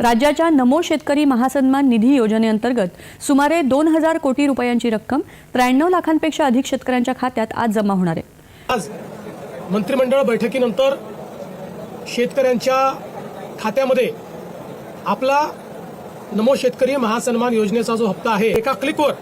राज्याच्या नमो शेतकरी महासन्मान निधी योजनेअंतर्गत सुमारे दोन हजार कोटी रुपयांची रक्कम त्र्याण्णव लाखांपेक्षा अधिक शेतकऱ्यांच्या खात्यात आज जमा होणार आहे. आज मंत्रिमंडळ बैठकीनंतर शेतकऱ्यांच्या खात्यामध्ये आपला नमो शेतकरी महासन्मान योजनेचा जो हप्ता आहे एका क्लिकवर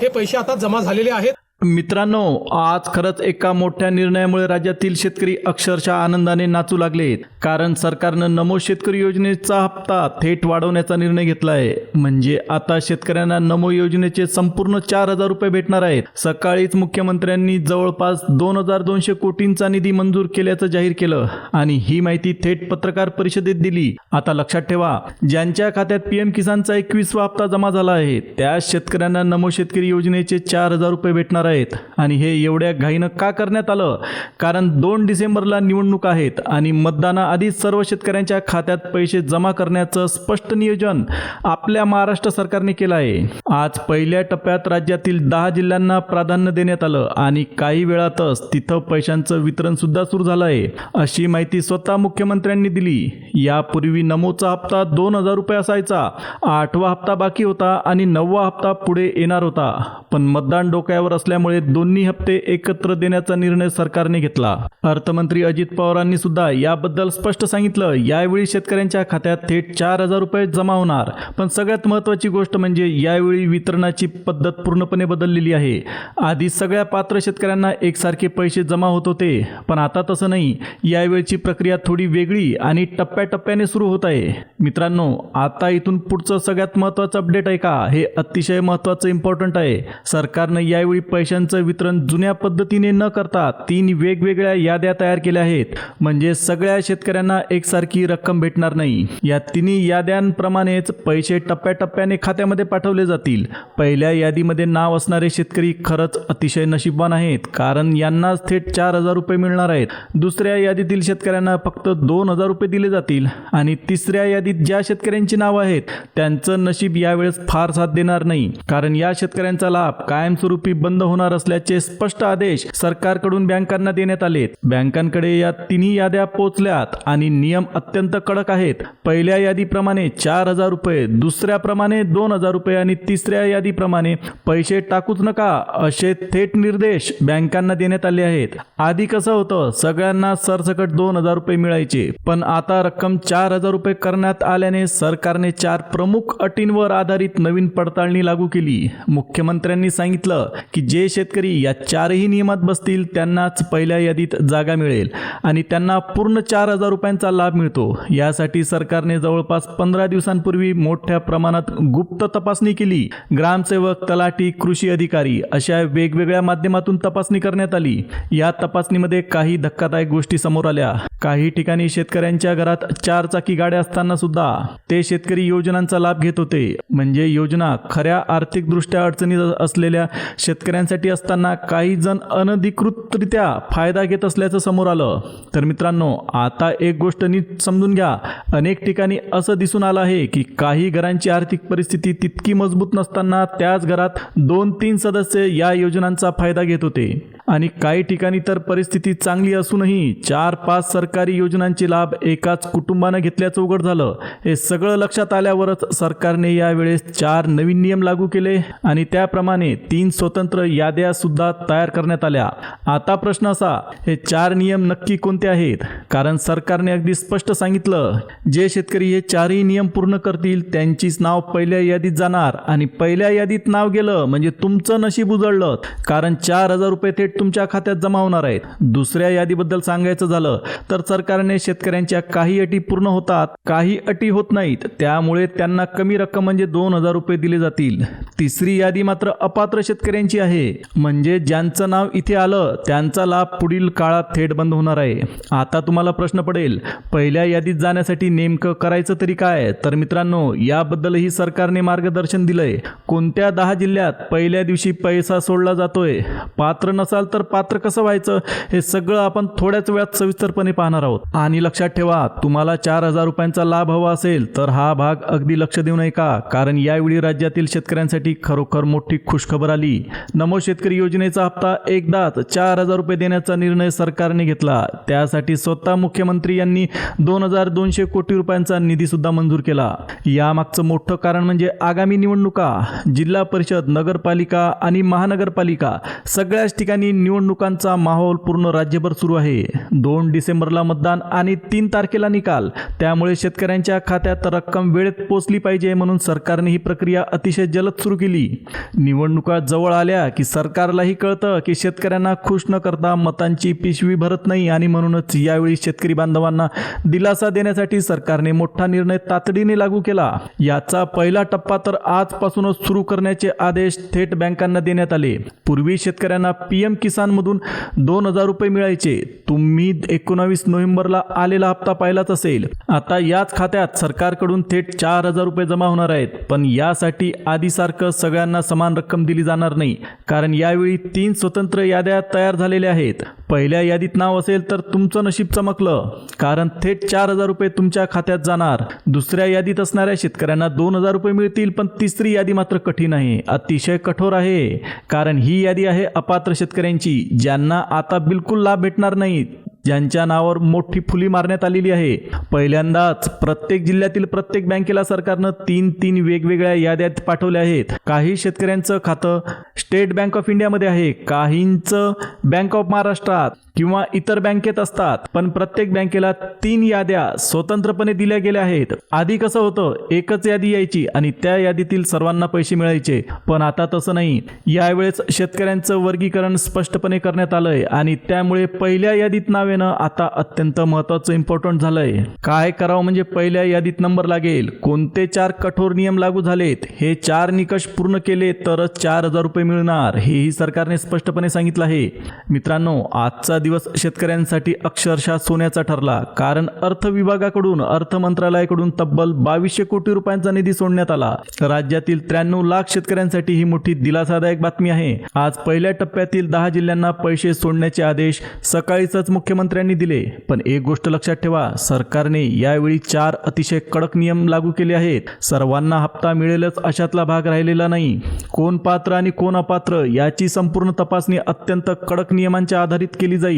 हे पैसे आता जमा झालेले आहेत. मित्रांनो आज खरंच एका मोठ्या निर्णयामुळे राज्यातील शेतकरी अक्षरशः आनंदाने नाचू लागलेत कारण सरकारनं नमो शेतकरी योजनेचा हप्ता थेट वाढवण्याचा निर्णय घेतला आहे म्हणजे आता शेतकऱ्यांना नमो योजनेचे संपूर्ण चार हजार रुपये भेटणार आहेत. सकाळीच मुख्यमंत्र्यांनी जवळपास दोन हजार दोनशे कोटींचा निधी मंजूर केल्याचं जाहीर केलं आणि ही माहिती थेट पत्रकार परिषदेत दिली. आता लक्षात ठेवा ज्यांच्या खात्यात पीएम किसानचा एकवीसवा हप्ता जमा झाला आहे त्या शेतकऱ्यांना नमो शेतकरी योजनेचे चार हजार रुपये भेटणार आहेत. आणि हे एवढ्या घाईनं का करण्यात आलं? कारण दोन डिसेंबरला निवडणूक आहेत आणि मतदानाआधीच सर्व शेतकऱ्यांच्या खात्यात पैसे जमा करण्याचं स्पष्ट नियोजन आपल्या महाराष्ट्र सरकारने केलं आहे. आज पहिल्या टप्प्यात राज्यातील दहा जिल्ह्यांना प्राधान्य देण्यात आलं आणि काही वेळातच तिथं पैशांचं वितरण सुद्धा सुरू झालं आहे अशी माहिती स्वतः मुख्यमंत्र्यांनी दिली. यापूर्वी नमोचा हप्ता दोन हजार रुपये असायचा. आठवा हप्ता बाकी होता आणि नववा हप्ता पुढे येणार होता. पण मतदान डोक्यावर असल्या असल्यामुळे दोन्ही हप्ते एकत्र देण्याचा निर्णय सरकारने घेतला. अर्थमंत्री अजित पवारांनी सुद्धा याबद्दल स्पष्ट सांगितलं. यावेळी शेतकऱ्यांच्या खात्यात थेट चार हजार रुपये जमा होणार. पण सगळ्यात महत्वाची गोष्ट म्हणजे यावेळी वितरणाची पद्धत पूर्णपणे बदललेली आहे. आधी सगळ्या पात्र शेतकऱ्यांना एकसारखे पैसे जमा होत होते. पण आता तसं नाही. यावेळची प्रक्रिया थोडी वेगळी आणि टप्प्याटप्प्याने सुरू होत आहे. मित्रांनो आता इथून पुढचं सगळ्यात महत्वाचं अपडेट आहे का? हे अतिशय महत्वाचं इम्पॉर्टंट आहे. सरकारनं यावेळी पैशांचं वितरण जुन्या पद्धतीने न करता तीन वेगवेगळ्या याद्या तयार केल्या आहेत. म्हणजे सगळ्या शेतकऱ्यांना एकसारखी रक्कम भेटणार नाही. या तिन्ही याद्यांप्रमाणेच पैसे टप्प्याटप्प्याने खात्यामध्ये पाठवले जातील. पहिल्या यादीमध्ये नाव असणारे शेतकरी खरंच अतिशय नशीबवान आहेत कारण यांनाच थेट चार हजार रुपये मिळणार आहेत. दुसऱ्या यादीतील शेतकऱ्यांना फक्त दोन हजार रुपये दिले जातील. आणि तिसऱ्या यादीत ज्या शेतकऱ्यांची नावं आहेत त्यांचं नशीब यावेळेस फार साथ देणार नाही. कारण या शेतकऱ्यांचा लाभ कायमस्वरूपी बंद होणार असल्याचे स्पष्ट आदेश सरकारकडून बँकांना देण्यात आलेत. बँकांकडे या तिन्ही याद्या पोचल्यात आणि नियम अत्यंत कडक आहेत. पहिल्या यादीप्रमाणे चार हजार रुपये दुसऱ्याप्रमाणे दोन हजार रुपये आणि तिसऱ्या यादीप्रमाणे पैसे टाकूच नका असे थेट निर्देश बँकांना देण्यात आले आहेत. आधी कसं होतं सगळ्यांना सरसकट दोन हजार रुपये मिळायचे. पण आता रक्कम चार हजार रुपये करण्यात आल्याने सरकारने चार प्रमुख अटींवर आधारित नवीन पडताळणी लागू केली. मुख्यमंत्र्यांनी सांगितलं की जे शेतकरी या चारही नियमात बसतील त्यांनाच पहिल्या यादीत जागा मिळेल आणि त्यांना पूर्ण चार हजार रुपयांचा लाभ मिळतो. यासाठी सरकारने जवळपास पंधरा दिवसांपूर्वी मोठ्या प्रमाणात गुप्त तपासणी केली. ग्रामसेवक तलाठी कृषी अधिकारी अशा वेगवेगळ्या माध्यमातून तपासणी करण्यात आली. या तपासणीमध्ये काही धक्कादायक गोष्टी समोर आल्या. काही ठिकाणी शेतकऱ्यांच्या घरात चार चाकी गाड्या असताना सुद्धा ते शेतकरी योजनांचा लाभ घेत होते. म्हणजे योजना खऱ्या आर्थिकदृष्ट्या अडचणीत असलेल्या शेतकऱ्यांसाठी असताना काही जण अनधिकृतरित्या फायदा घेत असल्याचं समोर आलं. तर मित्रांनो आता एक गोष्ट नीट समजून घ्या. अनेक ठिकाणी असं दिसून आलं आहे की काही घरांची आर्थिक परिस्थिती तितकी मजबूत नसताना त्याच घरात दोन तीन सदस्य या योजनांचा फायदा घेत होते. आणि काही ठिकाणी तर परिस्थिती चांगली असूनही चार पाच सरकारी योजनांचे लाभ एकाच कुटुंबानं घेतल्याचं उघड झालं. हे सगळं लक्षात आल्यावरच सरकारने यावेळेस चार नवीन नियम लागू केले आणि त्याप्रमाणे तीन स्वतंत्र याद्या सुद्धा तयार करण्यात आल्या. आता प्रश्न असा हे चार नियम नक्की कोणते आहेत? कारण सरकारने अगदी स्पष्ट सांगितलं जे शेतकरी हे चारही नियम पूर्ण करतील त्यांचीच नाव पहिल्या यादीत जाणार आणि पहिल्या यादीत नाव गेलं म्हणजे तुमचं नशीब उजळलं. कारण चार हजार रुपये थेट तुमच्या खात्यात जमा होणार आहेत. दुसऱ्या यादीबद्दल सांगायचं झालं तर सरकारने शेतकऱ्यांच्या काही अटी पूर्ण होतात काही अटी होत नाहीत. त्यामुळे त्यांना कमी रक्कम म्हणजे दोन हजार रुपये दिले जातील. तिसरी यादी मात्र अपात्र शेतकऱ्यांची आहे. म्हणजे ज्यांचं नाव इथे आलं त्यांचा लाभ पुढील काळात थेट बंद होणार आहे. आता तुम्हाला प्रश्न पडेल पहिल्या यादीत जाण्यासाठी नेमकं करायचं तरी काय? तर मित्रांनो याबद्दलही सरकारने मार्गदर्शन दिलंय. कोणत्या दहा जिल्ह्यात पहिल्या दिवशी पैसा सोडला जातोय? पात्र नसाल तर पात्र कसं व्हायचं? हे सगळं आपण थोड्याच वेळात सविस्तरपणे पाहणार आहोत. आणि लक्षात ठेवा तुम्हाला चार हजार रुपयांचा लाभ हवा असेल तर हा भाग अगदी लक्ष देऊ नये का कारण यावेळी राज्यातील शेतकऱ्यांसाठी खरोखर मोठी खुशखबर आली. नमो शेतकरी योजनेचा हप्ता एकदाच चार हजार रुपये देण्याचा निर्णय सरकारने घेतला. त्यासाठी स्वतः मुख्यमंत्री यांनी दोन हजार दोनशे कोटी रुपयांचा निधी सुद्धा मंजूर केला. यामागचं मोठं कारण म्हणजे आगामी निवडणुका. जिल्हा परिषद नगरपालिका आणि महानगरपालिका सगळ्याच ठिकाणी निवडणुकांचा माहोल पूर्ण राज्यभर सुरू आहे. दोन डिसेंबरला मतदान आणि तीन तारखेला निकाल. त्यामुळे शेतकऱ्यांच्या खात्यात रक्कम वेळेत पोचली पाहिजे म्हणून सरकारने ही प्रक्रिया अतिशय जलद सुरू केली. निवडणुका जवळ आल्या की सरकारलाही कळतं की शेतकऱ्यांना खुश न करता मतांची पिशवी भरत नाही आणि म्हणूनच यावेळी शेतकरी बांधवांना दिलासा देण्यासाठी सरकारने मोठा निर्णय तातडीने लागू केला. याचा पहिला टप्पा तर आजपासूनच सुरू करण्याचे आदेश थेट बँकांना देण्यात आले. पूर्वी शेतकऱ्यांना पीएम किसान मधून दोन हजार रुपये मिळायचे. तुम्ही एकोणावीस नोव्हेंबरला आलेला हप्ता पाहिलाच असेल. आता याच खात्यात सरकारकडून थेट चार हजार रुपये जमा होणार आहेत. पण यासाठी आधीसारखं सगळ्यांना समान रक्कम दिली जाणार नाही. कारण यावेळी तीन स्वतंत्र याद्या तयार झालेल्या आहेत. पहिल्या यादीत नाव असेल तर तुमचं नशीब चमकलं. कारण थेट चार हजार रुपये तुमच्या खात्यात जाणार. दुसऱ्या यादीत असणाऱ्या शेतकऱ्यांना दोन हजार रुपये मिळतील पण तिसरी यादी मात्र कठीण आहे. अतिशय कठोर आहे. कारण ही यादी आहे अपात्र शेतकऱ्यांची. ज्यांना आता बिलकुल लाभ भेटणार नाही ज्यांच्या नावावर मोठी फुली मारण्यात आलेली आहे. पहिल्यांदाच प्रत्येक जिल्ह्यातील प्रत्येक बँकेला सरकारनं तीन तीन वेगवेगळ्या याद्यात पाठवल्या आहेत. काही शेतकऱ्यांचं खातं स्टेट बँक ऑफ इंडियामध्ये आहे काहींचं बँक ऑफ महाराष्ट्रात. किंवा इतर बँकेत असतात पण प्रत्येक बँकेला तीन याद्या स्वतंत्रपणे दिल्या गेल्या आहेत. आधी कसं होतं एकच यादी यायची आणि त्या यादीतील सर्वांना पैसे मिळायचे पण आता तसं नाही. यावेळेस शेतकऱ्यांचं वर्गीकरण स्पष्टपणे करण्यात आलंय आणि त्यामुळे पहिल्या यादीत नाव येणं आता अत्यंत महत्वाचं इम्पॉर्टंट झालंय. काय करावं म्हणजे पहिल्या यादीत नंबर लागेल कोणते चार कठोर नियम लागू झालेत हे चार निकष पूर्ण केले तरच चार हजार रुपये मिळणार हेही सरकारने स्पष्टपणे सांगितलं आहे. मित्रांनो आजचा दिवस शेतकऱ्यांसाठी अक्षरशः सोन्याचा ठरला कारण अर्थ विभागाकडून अर्थ मंत्रालयाकडून तब्बल बावीसशे कोटी रुपयांचा निधी सोडण्यात आला. राज्यातील त्र्याण्णव लाख शेतकऱ्यांसाठी ही मोठी दिलासादायक बातमी आहे. आज पहिल्या टप्प्यातील दहा जिल्ह्यांना पैसे सोडण्याचे आदेश सकाळीच मुख्यमंत्र्यांनी दिले. पण एक गोष्ट लक्षात ठेवा सरकारने यावेळी चार अतिशय कडक नियम लागू केले आहेत. सर्वांना हप्ता मिळेलच अशातला भाग राहिलेला नाही. कोण पात्र आणि कोण अपात्र याची संपूर्ण तपासणी अत्यंत कडक नियमांच्या आधारित केली जाईल.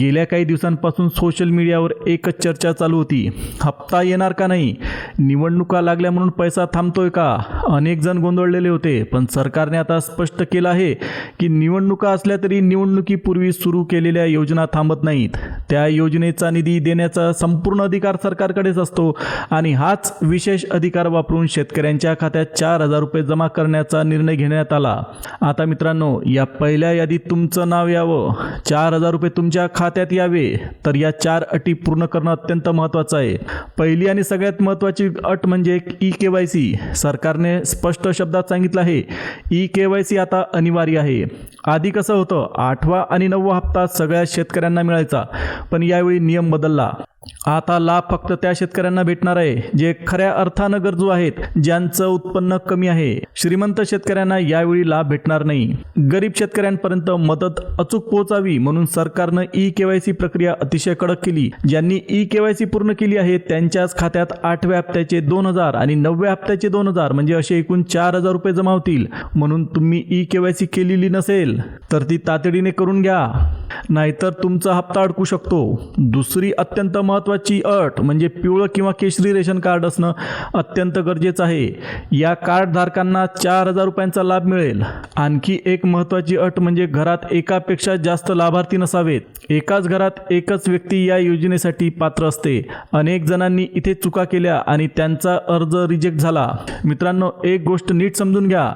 गेल्या काही दिवसांपासून सोशल मीडियावर एकच चर्चा चालू होती. हप्ता येणार का नाही? निवडणुका लागल्या म्हणून पैसा थांबतोय का? अनेक जण गोंधळलेले होते पण सरकारने आता स्पष्ट केलं आहे की निवडणुका असल्या तरी निवडणुकीपूर्वी सुरू केलेल्या योजना थांबत नाहीत. त्या योजनेचा निधी देण्याचा संपूर्ण अधिकार सरकारकडेच असतो आणि हाच विशेष अधिकार वापरून शेतकऱ्यांच्या खात्यात चार हजार रुपये जमा करण्याचा निर्णय घेण्यात आला. आता मित्रांनो या पहिल्या यादीत तुमचं नाव यावं. चार हजार रुपये तुमच्या खात्यात यावे तर या चार अटी पूर्ण करणं अत्यंत महत्त्वाचं आहे. पहिली आणि सगळ्यात महत्त्वाची अट म्हणजे ई के वाय सी. सरकारने स्पष्ट शब्दात सांगितलं आहे ई के वाय सी आता अनिवार्य आहे. आधी कसं होतं आठवा आणि नववा हप्ता सगळ्या शेतकऱ्यांना मिळायचा पण यावेळी नियम बदलला. आता लाभ फक्त त्या शेतकऱ्यांना भेटणार आहे जे खऱ्या अर्थानं गरजू आहेत ज्यांचं उत्पन्न कमी आहे. श्रीमंत शेतकऱ्यांना यावेळी लाभ भेटणार नाही. गरीब शेतकऱ्यांपर्यंत मदत अचूक पोहोचावी म्हणून सरकारनं ई केवायसी प्रक्रिया अतिशय कडक केली. ज्यांनी ई केवायसी पूर्ण केली आहे त्यांच्याच खात्यात आठव्या हप्त्याचे दोन हजार आणि नवव्या हप्त्याचे दोन हजार म्हणजे असे एकूण चार हजार रुपये जमा होतील. म्हणून तुम्ही ई केवायसी केलेली नसेल तर ती तातडीने करून घ्या. नाहीतर तुमचा हप्ता अडकू शकतो. दुसरी अत्यंत महत्त्वाची अट म्हणजे पिवळं किंवा केशरी रेशन कार्ड असणं अत्यंत गरजेचं आहे. या कार्डधारकांना चार हजार रुपयांचा लाभ मिळेल. आणखी एक महत्त्वाची अट म्हणजे घरात एकापेक्षा जास्त लाभार्थी नसावेत. एकाच घरात एकच व्यक्ती या योजनेसाठी पात्र असते. अनेक जणांनी इथे चुका केल्या आणि त्यांचा अर्ज रिजेक्ट झाला. मित्रांनो एक गोष्ट नीट समजून घ्या.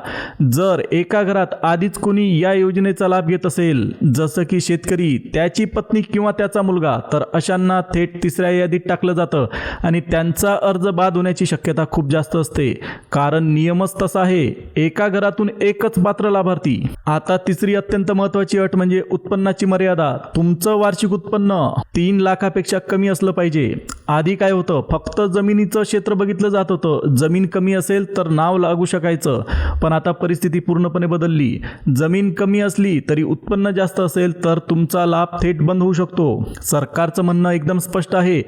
जर एका घरात आधीच कोणी या योजनेचा लाभ घेत असेल जसं की शेतकरी शेतकरी त्याची पत्नी किंवा त्याचा मुलगा तर अशांना थेट तिसऱ्या यादीत टाकलं जातं आणि त्यांचा अर्ज बाद होण्याची शक्यता खूप जास्त असते. कारण नियमच तसा आहे एका घरातून एकच पात्र लाभार्थी. आता तिसरी अत्यंत महत्वाची अट म्हणजे उत्पन्नाची मर्यादा. तुमचं वार्षिक उत्पन्न तीन लाखापेक्षा कमी असलं पाहिजे. आधी काय होतं फक्त जमिनीचं क्षेत्र बघितलं जात होतं. जमीन कमी असेल तर नाव लागू शकायचं. पण आता परिस्थिती पूर्णपणे बदलली. जमीन कमी असली तरी उत्पन्न जास्त असेल तर तुम तुमचा लाभ थेट बंद होऊ शकतो. सरकारचं म्हणणं एकदम स्पष्ट आहे.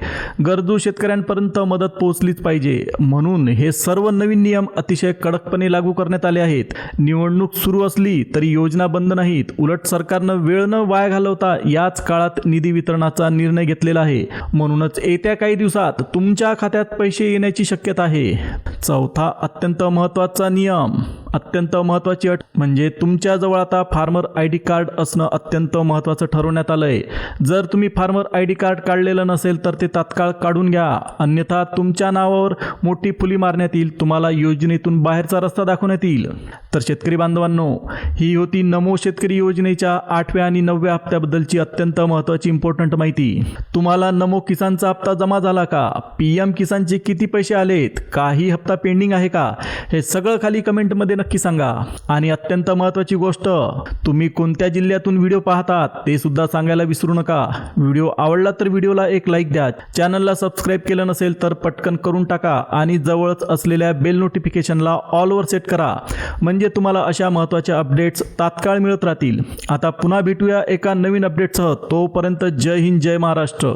गरजू शेतकऱ्यांपर्यंत मदत पोहोचलीच पाहिजे. म्हणून हे सर्व नवीन नियम अतिशय कडकपणे लागू करण्यात आले आहेत. निवडणूक सुरू असली तरी योजना बंद नाहीत. उलट सरकारनं वेळ न वाया घालवता याच काळात निधी वितरणाचा निर्णय घेतलेला आहे. म्हणूनच येत्या काही दिवसात तुमच्या खात्यात पैसे येण्याची शक्यता आहे. चौथा अत्यंत महत्त्वाचा नियम. अत्यंत महत्त्वाची अट म्हणजे तुमच्याजवळ आता फार्मर आय डी कार्ड असणं अत्यंत महत्त्वाचं ठरवण्यात आलं आहे जर तुम्ही फार्मर आय डी कार्ड काढलेलं नसेल तर ते तात्काळ काढून घ्या. अन्यथा तुमच्या नावावर मोठी फुली मारण्यात येईल तुम्हाला योजनेतून बाहेरचा रस्ता दाखवण्यात येईल. तर शेतकरी बांधवांनो ही होती नमो शेतकरी योजनेच्या आठव्या आणि नवव्या हप्त्याबद्दलची अत्यंत महत्त्वाची इम्पॉर्टंट माहिती. तुम्हाला नमो किसानचा हप्ता जमा झाला का? पी एम किसानचे किती पैसे आलेत? काही हप्ता पेंडिंग आहे का? हे सगळं खाली कमेंटमध्ये नक्की सांगा. आणि अत्यंत महत्त्वाची गोष्ट तुम्ही कोणत्या जिल्ह्यातून व्हिडिओ पाहतात ते सुद्धा सांगायला विसरू नका. व्हिडिओ आवडला तर व्हिडिओला एक लाईक द्या. चॅनलला सबस्क्राईब केलं नसेल तर पटकन करून टाका आणि जवळच असलेल्या बेल नोटिफिकेशनला ऑलवर सेट करा. म्हणजे तुम्हाला अशा महत्त्वाच्या अपडेट्स तात्काळ मिळत राहतील. आता पुन्हा भेटूया एका नवीन अपडेटसह तोपर्यंत जय हिंद जय महाराष्ट्र.